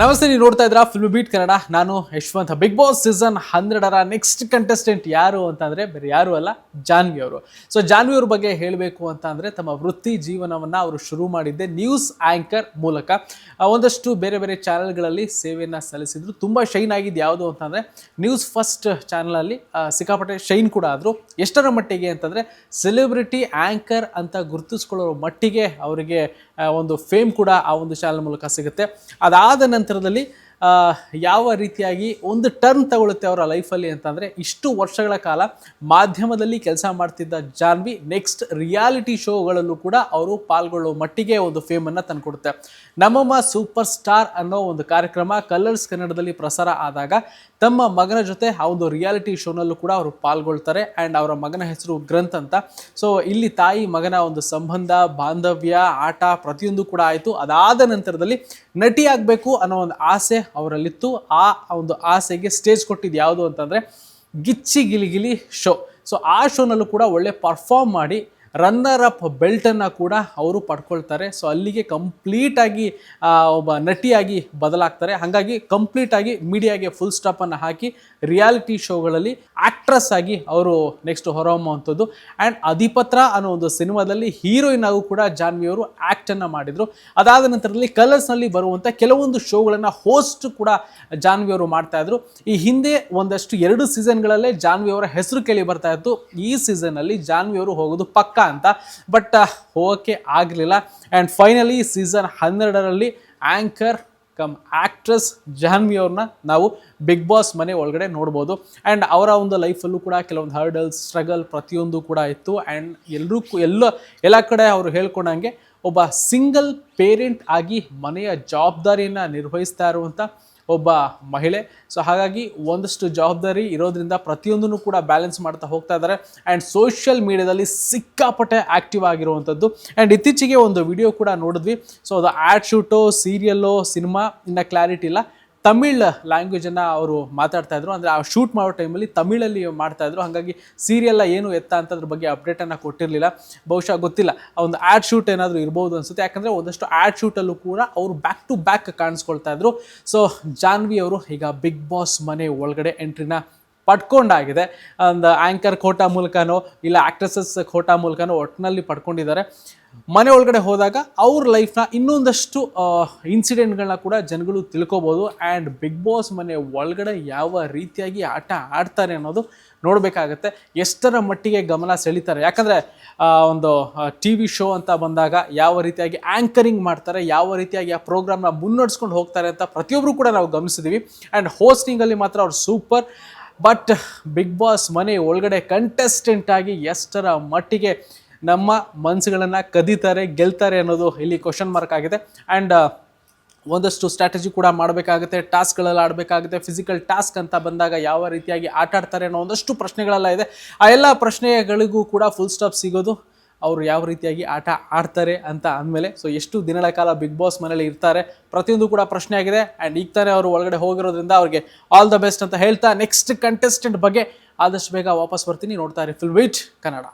ನಮಸ್ತೆ, ನೀವು ನೋಡ್ತಾ ಇದ್ರ ಫಿಲ್ಮ್ ಬೀಟ್ ಕನ್ನಡ ನಾನು ಯಶವಂತ. ಬಿಗ್ ಬಾಸ್ ಸೀಸನ್ ಹನ್ನೆರಡರ ನೆಕ್ಸ್ಟ್ ಕಂಟೆಸ್ಟೆಂಟ್ ಯಾರು ಅಂತಂದ್ರೆ ಬೇರೆ ಯಾರು ಅಲ್ಲ, ಜಾನ್ವಿ ಅವರು. ಸೊ ಜಾನ್ವಿ ಅವ್ರ ಬಗ್ಗೆ ಹೇಳಬೇಕು ಅಂತ ಅಂದ್ರೆ ತಮ್ಮ ವೃತ್ತಿ ಜೀವನವನ್ನ ಅವರು ಶುರು ಮಾಡಿದ್ದೆ ನ್ಯೂಸ್ ಆಂಕರ್ ಮೂಲಕ. ಒಂದಷ್ಟು ಬೇರೆ ಬೇರೆ ಚಾನೆಲ್ಗಳಲ್ಲಿ ಸೇವೆಯನ್ನ ಸಲ್ಲಿಸಿದ್ರು. ತುಂಬಾ ಶೈನ್ ಆಗಿದ್ದು ಯಾವುದು ಅಂತಂದ್ರೆ ನ್ಯೂಸ್ ಫಸ್ಟ್ ಚಾನಲಲ್ಲಿ ಸಿಕ್ಕಾಪಟ್ಟೆ ಶೈನ್ ಕೂಡ ಆದ್ರು. ಎಷ್ಟರ ಮಟ್ಟಿಗೆ ಅಂತಂದ್ರೆ ಸೆಲೆಬ್ರಿಟಿ ಆಂಕರ್ ಅಂತ ಗುರುತಿಸ್ಕೊಳ್ಳೋ ಮಟ್ಟಿಗೆ ಅವರಿಗೆ ಒಂದು ಫೇಮ್ ಕೂಡ ಆ ಒಂದು ಚಾನಲ್ ಮೂಲಕ ಸಿಗುತ್ತೆ. ಅದಾದ ನಂತರದಲ್ಲಿ ಯಾವ ರೀತಿಯಾಗಿ ಒಂದು ಟರ್ನ್ ತಗೊಳುತ್ತೆ ಅವರ ಲೈಫಲ್ಲಿ ಅಂತಂದರೆ ಇಷ್ಟು ವರ್ಷಗಳ ಕಾಲ ಮಾಧ್ಯಮದಲ್ಲಿ ಕೆಲಸ ಮಾಡ್ತಿದ್ದ ಜಾನ್ವಿ ನೆಕ್ಸ್ಟ್ ರಿಯಾಲಿಟಿ ಶೋಗಳಲ್ಲೂ ಕೂಡ ಅವರು ಪಾಲ್ಗೊಳ್ಳೋ ಮಟ್ಟಿಗೆ ಒಂದು ಫೇಮನ್ನು ತಂದುಕೊಡುತ್ತೆ. ನಮ್ಮಮ್ಮ ಸೂಪರ್ ಸ್ಟಾರ್ ಅನ್ನೋ ಒಂದು ಕಾರ್ಯಕ್ರಮ ಕಲರ್ಸ್ ಕನ್ನಡದಲ್ಲಿ ಪ್ರಸಾರ ಆದಾಗ ತಮ್ಮ ಮಗನ ಜೊತೆ ಆ ಒಂದು ರಿಯಾಲಿಟಿ ಶೋನಲ್ಲೂ ಕೂಡ ಅವರು ಪಾಲ್ಗೊಳ್ತಾರೆ ಆ್ಯಂಡ್ ಅವರ ಮಗನ ಹೆಸರು ಗ್ರಂಥ್ ಅಂತ. ಸೊ ಇಲ್ಲಿ ತಾಯಿ ಮಗನ ಒಂದು ಸಂಬಂಧ, ಬಾಂಧವ್ಯ, ಆಟ ಪ್ರತಿಯೊಂದು ಕೂಡ ಆಯಿತು. ಅದಾದ ನಂತರದಲ್ಲಿ ನಟಿ ಆಗಬೇಕು ಅನ್ನೋ ಒಂದು ಆಸೆ ಅವರಲ್ಲಿತ್ತು. ಆ ಒಂದು ಆಸೆಗೆ ಸ್ಟೇಜ್ ಕೊಟ್ಟಿದ್ದು ಯಾವುದು ಅಂತಂದರೆ ಗಿಚ್ಚಿ ಗಿಲಿಗಿಲಿ ಶೋ. ಸೊ ಆ ಶೋನಲ್ಲೂ ಕೂಡ ಒಳ್ಳೆ ಪರ್ಫಾರ್ಮ್ ಮಾಡಿ ರನ್ನರ್ ಅಪ್ ಬೆಲ್ಟನ್ನು ಕೂಡ ಅವರು ಪಡ್ಕೊಳ್ತಾರೆ. ಸೊ ಅಲ್ಲಿಗೆ ಕಂಪ್ಲೀಟಾಗಿ ಒಬ್ಬ ನಟಿಯಾಗಿ ಬದಲಾಗ್ತಾರೆ. ಹಾಗಾಗಿ ಕಂಪ್ಲೀಟಾಗಿ ಮೀಡಿಯಾಗೆ ಫುಲ್ ಸ್ಟಾಪನ್ನು ಹಾಕಿ ರಿಯಾಲಿಟಿ ಶೋಗಳಲ್ಲಿ ಆಕ್ಟ್ರೆಸ್ ಆಗಿ ಅವರು ನೆಕ್ಸ್ಟ್ ಹೊರಹೊಮ್ಮುವಂಥದ್ದು. ಆ್ಯಂಡ್ ಅಧಿಪತ್ರ ಅನ್ನೋ ಒಂದು ಸಿನಿಮಾದಲ್ಲಿ ಹೀರೋಯಿನ್ ಆಗೂ ಕೂಡ ಜಾನ್ವಿ ಅವರು ಆ್ಯಕ್ಟನ್ನು ಮಾಡಿದರು. ಅದಾದ ನಂತರದಲ್ಲಿ ಕಲರ್ಸ್ನಲ್ಲಿ ಬರುವಂಥ ಕೆಲವೊಂದು ಶೋಗಳನ್ನು ಹೋಸ್ಟ್ ಕೂಡ ಜಾನ್ವಿ ಅವರು ಮಾಡ್ತಾಯಿದ್ರು ಈ ಹಿಂದೆ ಒಂದಷ್ಟು ಎರಡು ಸೀಸನ್ಗಳಲ್ಲೇ ಜಾನ್ವಿ ಅವರ ಹೆಸರು ಕೇಳಿ ಬರ್ತಾ ಇತ್ತು. ಈ ಸೀಸನಲ್ಲಿ ಜಾನ್ವಿ ಅವರು ಹೋಗೋದು ಪಕ್ಕ. ಅಂತ. ಬಟ್ ಹೋಗೋಕ್ಕೆ ಆಗಲಿಲ್ಲ. ಆ್ಯಂಡ್ ಫೈನಲಿ ಸೀಸನ್ ಹನ್ನೆರಡರಲ್ಲಿ ಆ್ಯಂಕರ್ ಕಮ್ ಆ್ಯಕ್ಟ್ರೆಸ್ ಜಹನ್ವಿ ಅವ್ರನ್ನ ನಾವು ಬಿಗ್ ಬಾಸ್ ಮನೆ ಒಳಗಡೆ ನೋಡ್ಬೋದು. ಆ್ಯಂಡ್ ಅವರ ಒಂದು ಲೈಫಲ್ಲೂ ಕೂಡ ಕೆಲವೊಂದು ಹರ್ಡಲ್ಸ್ ಸ್ಟ್ರಗಲ್ ಪ್ರತಿಯೊಂದು ಕೂಡ ಇತ್ತು. ಆ್ಯಂಡ್ ಎಲ್ಲರೂ ಎಲ್ಲ ಎಲ್ಲ ಕಡೆ ಅವರು ಹೇಳ್ಕೊಂಡಂಗೆ ಒಬ್ಬ ಸಿಂಗಲ್ ಪೇರೆಂಟ್ ಆಗಿ ಮನೆಯ ಜವಾಬ್ದಾರಿಯನ್ನು ನಿರ್ವಹಿಸ್ತಾ ಇರುವಂಥ ಒಬ್ಬ ಮಹಿಳೆ. ಸೊ ಹಾಗಾಗಿ ಒಂದಷ್ಟು ಜವಾಬ್ದಾರಿ ಇರೋದ್ರಿಂದ ಪ್ರತಿಯೊಂದನ್ನು ಕೂಡ ಬ್ಯಾಲೆನ್ಸ್ ಮಾಡ್ತಾ ಹೋಗ್ತಾ ಇದ್ದಾರೆ. ಆ್ಯಂಡ್ ಸೋಷಿಯಲ್ ಮೀಡಿಯಾದಲ್ಲಿ ಸಿಕ್ಕಾಪಟ್ಟೆ ಆ್ಯಕ್ಟಿವ್ ಆಗಿರುವಂಥದ್ದು ಆ್ಯಂಡ್ ಇತ್ತೀಚೆಗೆ ಒಂದು ವಿಡಿಯೋ ಕೂಡ ನೋಡಿದ್ವಿ. ಸೊ ಅದು ಆ್ಯಡ್ ಶೂಟು ಸೀರಿಯಲ್ಲು ಸಿನಿಮಾ ಇನ್ನು ಕ್ಲಾರಿಟಿ ಇಲ್ಲ. ತಮಿಳ್ ಲ್ಯಾಂಗ್ವೇಜನ್ನು ಅವರು ಮಾತಾಡ್ತಾ ಇದ್ರು. ಅಂದರೆ ಆ ಶೂಟ್ ಮಾಡೋ ಟೈಮಲ್ಲಿ ತಮಿಳಲ್ಲಿ ಮಾಡ್ತಾ ಇದ್ರು. ಹಾಗಾಗಿ ಸೀರಿಯಲ್ಲ ಏನು ಎತ್ತ ಅಂತ ಅದ್ರ ಬಗ್ಗೆ ಅಪ್ಡೇಟನ್ನು ಕೊಟ್ಟಿರಲಿಲ್ಲ. ಬಹುಶಃ ಗೊತ್ತಿಲ್ಲ. ಒಂದು ಆ್ಯಡ್ ಶೂಟ್ ಏನಾದರೂ ಇರ್ಬೋದು ಅನ್ಸುತ್ತೆ. ಯಾಕಂದರೆ ಒಂದಷ್ಟು ಆ್ಯಡ್ ಶೂಟಲ್ಲೂ ಕೂಡ ಅವರು ಬ್ಯಾಕ್ ಟು ಬ್ಯಾಕ್ ಕಾಣಿಸ್ಕೊಳ್ತಾ ಇದ್ರು. ಸೊ ಜಾನ್ವಿ ಅವರು ಈಗ ಬಿಗ್ ಬಾಸ್ ಮನೆ ಒಳಗಡೆ ಎಂಟ್ರಿನ ಪಡ್ಕೊಂಡಾಗಿದೆ. ಒಂದು ಆ್ಯಂಕರ್ ಖೋಟಾ ಮೂಲಕನೋ ಇಲ್ಲ ಆ್ಯಕ್ಟ್ರೆಸಸ್ ಖೋಟಾ ಮೂಲಕನೋ ಒಟ್ಟಿನಲ್ಲಿ ಪಡ್ಕೊಂಡಿದ್ದಾರೆ. ಮನೆ ಒಳಗಡೆ ಹೋದಾಗ ಅವ್ರ ಲೈಫ್ನ ಇನ್ನೊಂದಷ್ಟು ಇನ್ಸಿಡೆಂಟ್ಗಳನ್ನ ಕೂಡ ಜನಗಳು ತಿಳ್ಕೊಬೋದು. ಆ್ಯಂಡ್ ಬಿಗ್ ಬಾಸ್ ಮನೆ ಒಳಗಡೆ ಯಾವ ರೀತಿಯಾಗಿ ಆಟ ಆಡ್ತಾರೆ ಅನ್ನೋದು ನೋಡಬೇಕಾಗತ್ತೆ. ಎಷ್ಟರ ಮಟ್ಟಿಗೆ ಗಮನ ಸೆಳೀತಾರೆ. ಯಾಕಂದರೆ ಒಂದು ಟಿ ವಿ ಶೋ ಅಂತ ಬಂದಾಗ ಯಾವ ರೀತಿಯಾಗಿ ಆ್ಯಂಕರಿಂಗ್ ಮಾಡ್ತಾರೆ, ಯಾವ ರೀತಿಯಾಗಿ ಆ ಪ್ರೋಗ್ರಾಮ್ನ ಮುನ್ನಡೆಸ್ಕೊಂಡು ಹೋಗ್ತಾರೆ ಅಂತ ಪ್ರತಿಯೊಬ್ಬರು ಕೂಡ ನಾವು ಗಮನಿಸಿದ್ದೀವಿ ಆ್ಯಂಡ್ ಹೋಸ್ಟಿಂಗಲ್ಲಿ ಮಾತ್ರ ಅವ್ರು ಸೂಪರ್ ಬಟ್ ಬಿಗ್ ಬಾಸ್ ಮನೆ ಒಳಗಡೆ ಕಂಟೆಸ್ಟೆಂಟ್ ಆಗಿ ಎಷ್ಟರ ಮಟ್ಟಿಗೆ ನಮ್ಮ ಮನಸ್ಸುಗಳನ್ನು ಕದೀತಾರೆ, ಗೆಲ್ತಾರೆ ಅನ್ನೋದು ಇಲ್ಲಿ ಕ್ವಶನ್ ಮಾರ್ಕ್ ಆಗಿದೆ. ಆ್ಯಂಡ್ ಒಂದಷ್ಟು ಸ್ಟ್ರಾಟಜಿ ಕೂಡ ಮಾಡಬೇಕಾಗುತ್ತೆ ಟಾಸ್ಕ್ಗಳೆಲ್ಲ ಆಡಬೇಕಾಗುತ್ತೆ ಫಿಸಿಕಲ್ ಟಾಸ್ಕ್ ಅಂತ ಬಂದಾಗ ಯಾವ ರೀತಿಯಾಗಿ ಆಟಾಡ್ತಾರೆ ಅನ್ನೋ ಒಂದಷ್ಟು ಪ್ರಶ್ನೆಗಳೆಲ್ಲ ಇದೆ. ಆ ಎಲ್ಲ ಪ್ರಶ್ನೆಗಳಿಗೂ ಕೂಡ ಫುಲ್ ಸ್ಟಾಪ್ ಸಿಗೋದು. ಅವರು ಯಾವ ರೀತಿಯಾಗಿ ಆಟ ಆಡ್ತಾರೆ ಅಂತ ಅಂದಮೇಲೆ ಸೊ ಎಷ್ಟು ದಿನಗಳ ಕಾಲ ಬಿಗ್ ಬಾಸ್ ಮನೇಲಿ ಇರ್ತಾರೆ, ಪ್ರತಿಯೊಂದು ಕೂಡ ಪ್ರಶ್ನೆ ಆಗಿದೆ. ಆ್ಯಂಡ್ ಈಗ ತಾನೇ ಅವರು ಒಳಗಡೆ ಹೋಗಿರೋದ್ರಿಂದ ಅವ್ರಿಗೆ ಆಲ್ ದ ಬೆಸ್ಟ್ ಅಂತ ಹೇಳ್ತಾ ನೆಕ್ಸ್ಟ್ ಕಂಟೆಸ್ಟೆಂಟ್ ಬಗ್ಗೆ ಆದಷ್ಟು ಬೇಗ ವಾಪಸ್ ಬರ್ತೀನಿ. ನೋಡ್ತಾ ಇರಿ ಫುಲ್ ವೀಟ್ ಕನ್ನಡ